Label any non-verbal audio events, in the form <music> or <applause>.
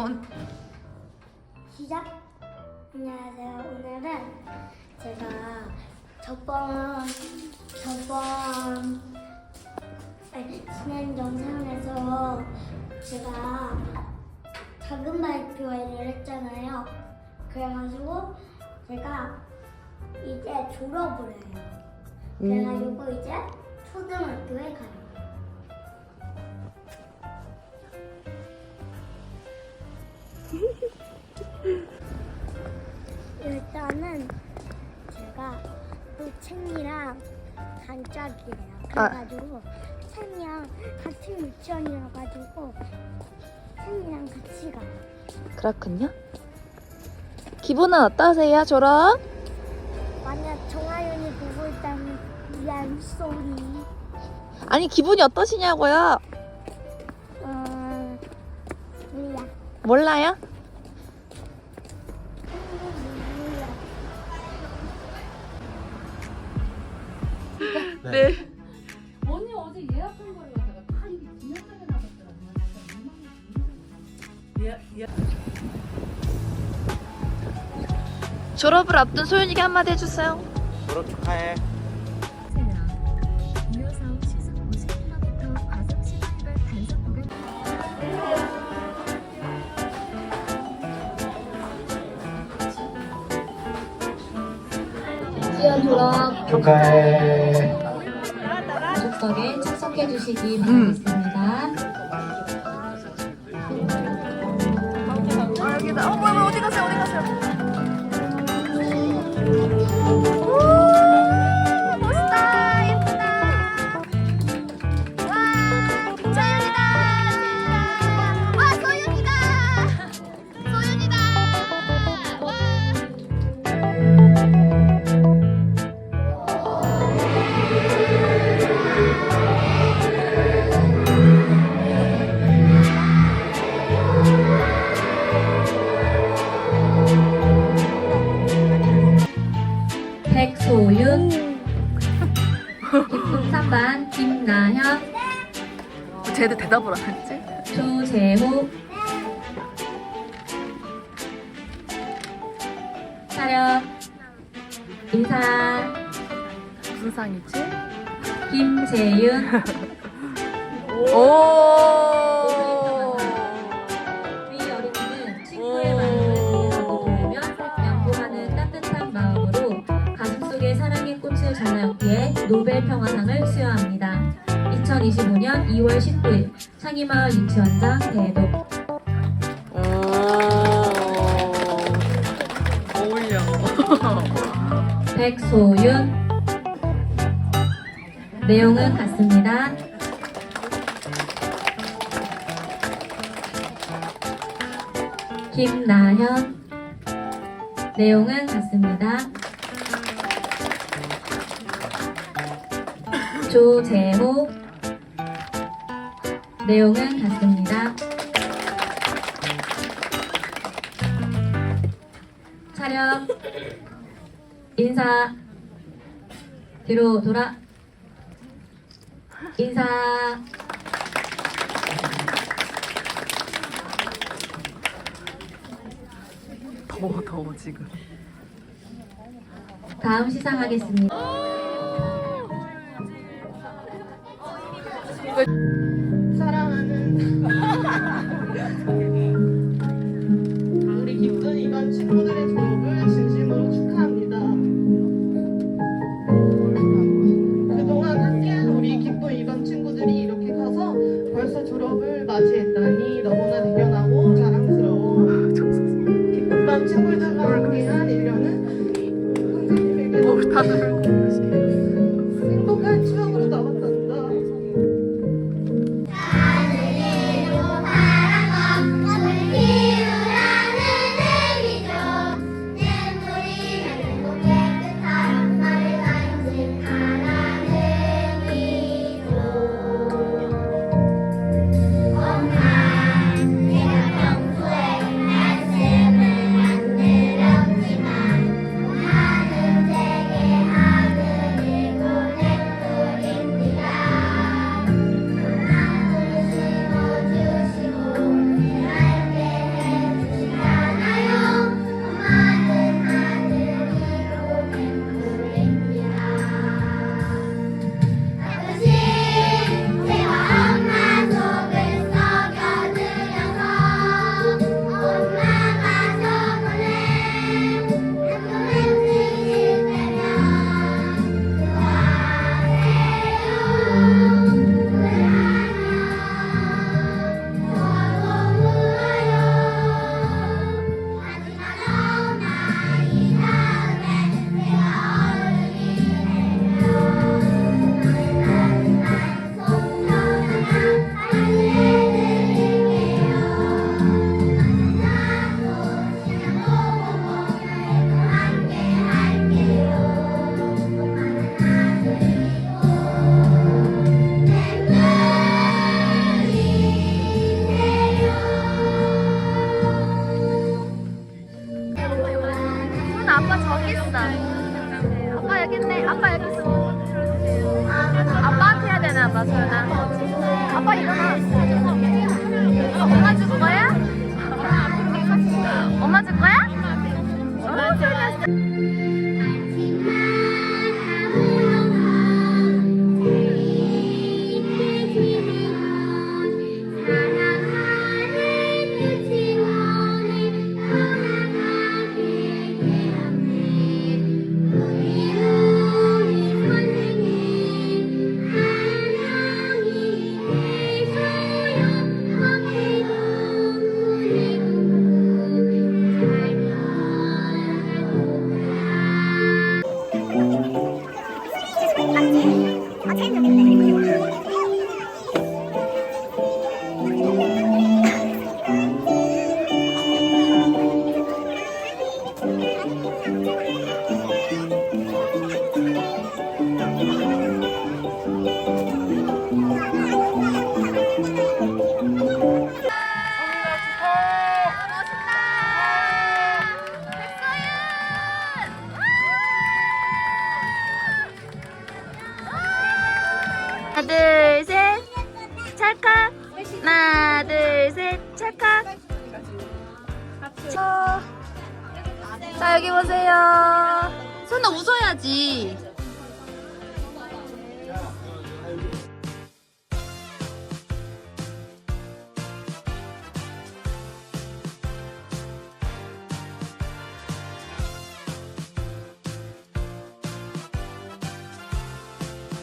어, 시작. 안녕하세요. 오늘은 제가 저번 저번 아니, 지난 영상에서 제가 작은 발표회를 했잖아요. 그래가지고 제가 이제 졸업을 해요. 그래가지고 이제 초등학교에 가요. 일단은 제가 또 챙이랑 단짝이에요. 그래가지고 챙이랑 같은 유치원이어가지고 챙이랑 같이 가요. 그렇군요. 기분은 어떠세요, 졸업? 만약 정하윤이 보고 있다면 미안 소리. 아니, 기분이 어떠시냐고요? 어, 몰라. 몰라요? 몰라. 네. 언니 어제 예약한 거를 갖다가 다 이게 기념사에 나갔더라고요. 졸업을 앞둔 소윤이가 한마디 해주세요. 졸업 축하해. 축하해. 가족석에 참석해 주시기 바라겠습니다. 아, 여기다. 어, 뭐야, 뭐야, 어디 가세요, 어디 가세요? 쟤도 대답을 안 했지? 조재호, 차렷, 인사, 무슨 상이지? 김재윤, <laughs> 오. 위 어린이는 친구의 마음을 이해하고 도우며 양보하는 따뜻한 마음으로 가슴 속에 사랑의 꽃을 자라었기에 노벨 평화상을 수여합니다. 2025년 2월 19일 창의마을 유치원장 대독 오. 어울려. <laughs> 백소윤 내용은 같습니다. 김나현 내용은 같습니다. 조재호 내용은 같습니다. 차렷 인사 뒤로 돌아 인사 더워, 더워, 지금. 다음 시상하겠습니다. 우리 到这呢。하나 둘 셋. 찰칵. 하나 둘 셋. 찰칵. 자, 자 여기 보세요. 손나 웃어야지